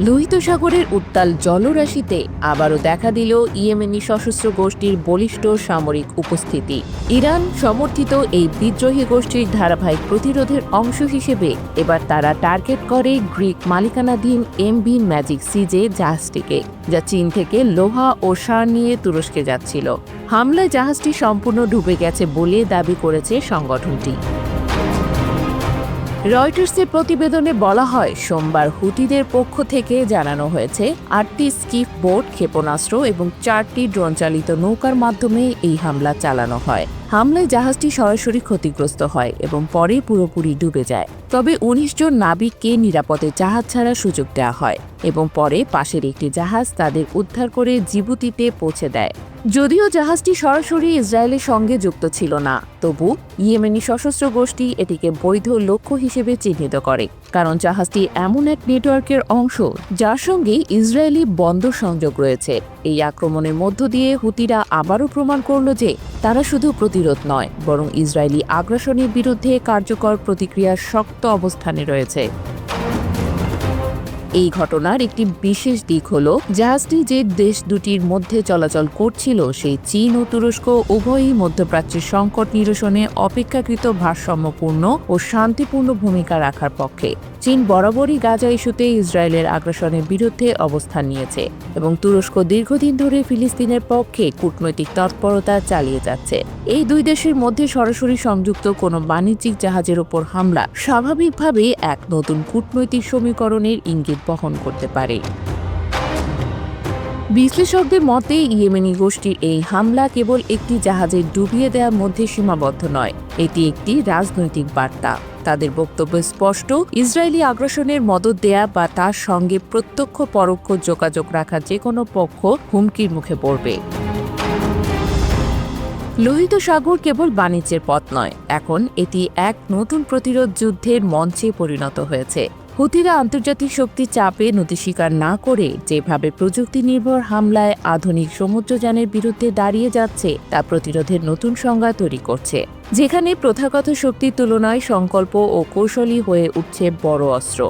লোহিত সাগরের উত্তাল জলরাশিতে আবারও দেখা দিল ইয়েমেনি সশস্ত্র গোষ্ঠীর বলিষ্ঠ সামরিক উপস্থিতি। ইরান সমর্থিত এই বিদ্রোহী গোষ্ঠীর ধারাবাহিক প্রতিরোধের অংশ হিসেবে এবার তারা টার্গেট করে গ্রিক মালিকানাধীন এমভি ম্যাজিক সিজে জাহাজটিকে, যা চীন থেকে লোহা ও সার নিয়ে তুরস্কে যাচ্ছিল। হামলায় জাহাজটি সম্পূর্ণ ডুবে গেছে বলে দাবি করেছে সংগঠনটি। রয়টার্সের প্রতিবেদনে বলা হয়, সোমবার হুতিদের পক্ষ থেকে জানানো হয়েছে, আটটি স্কিফ বোট, ক্ষেপণাস্ত্র এবং চারটি ড্রোন চালিত নৌকার মাধ্যমে এই হামলা চালানো হয়। হামলায় জাহাজটি সরাসরি ক্ষতিগ্রস্ত হয় এবং পরে পুরোপুরি ডুবে যায়। তবে উনিশ জন নাবিককে নিরাপদে জাহাজ ছাড়ার সুযোগ দেওয়া হয় এবং পরে পাশের একটি জাহাজ তাদের উদ্ধার করে জিবুতিতে পৌঁছে দেয়। যদিও জাহাজটি সরাসরি ইসরায়েলের সঙ্গে যুক্ত ছিল না, তবু ইয়েমেনি সশস্ত্র গোষ্ঠী এটিকে বৈধ লক্ষ্য হিসেবে চিহ্নিত করে, কারণ জাহাজটি এমন এক নেটওয়ার্কের অংশ যার সঙ্গে ইসরায়েলি বন্দর সংযোগ রয়েছে। এই আক্রমণের মধ্য দিয়ে হুতিরা আবারও প্রমাণ করল যে তারা শুধু প্রতিরোধ নয়, বরং ইসরায়েলি আগ্রাসনের বিরুদ্ধে কার্যকর প্রতিক্রিয়ার শক্ত অবস্থানে রয়েছে। এই ঘটনার একটি বিশেষ দিক হল, জাহাজটি যে দেশ দুটির মধ্যে চলাচল করছিল, সেই চীন ও তুরস্ক উভয়ই মধ্যপ্রাচ্যের সংকট নিরসনে অপেক্ষাকৃত ভারসাম্যপূর্ণ ও শান্তিপূর্ণ ভূমিকা রাখার পক্ষে। চীন বরাবরই গাজা ইস্যুতে ইসরায়েলের আগ্রাসনের বিরুদ্ধে অবস্থান নিয়েছে এবং তুরস্ক দীর্ঘদিন ধরে ফিলিস্তিনের পক্ষে কূটনৈতিক তৎপরতা চালিয়ে যাচ্ছে। এই দুই দেশের মধ্যে সরাসরি সংযুক্ত কোনো বাণিজ্যিক জাহাজের ওপর হামলা স্বাভাবিকভাবে এক নতুন কূটনৈতিক সমীকরণের ইঙ্গিত বহন করতে পারে। বিশ্লেষকদের মতে, ইয়েমেনি গোষ্ঠীর এই হামলা কেবল একটি জাহাজের ডুবিয়ে দেওয়ার মধ্যে সীমাবদ্ধ নয়, এটি একটি রাজনৈতিক বার্তা। তাদের বক্তব্য স্পষ্ট, ইসরায়েলি আগ্রাসনের মদত দেয়া বা তার সঙ্গে প্রত্যক্ষ পরোক্ষ যোগাযোগ রাখা যে কোনো পক্ষ হুমকির মুখে পড়বে। লোহিত সাগর কেবল বাণিজ্যের পথ নয়, এখন এটি এক নতুন প্রতিরোধ যুদ্ধের মঞ্চে পরিণত হয়েছে। হুতিরা আন্তর্জাতিক শক্তি চাপে নতি স্বীকার না করে যেভাবে প্রযুক্তি নির্ভর হামলায় আধুনিক সমুদ্রযানের বিরুদ্ধে দাঁড়িয়ে যাচ্ছে, তা প্রতিরোধের নতুন সংজ্ঞা তৈরি করছে। যেখানে প্রথাগত শক্তির তুলনায় সংকল্প ও কৌশলী হয়ে উঠছে বড় অস্ত্র।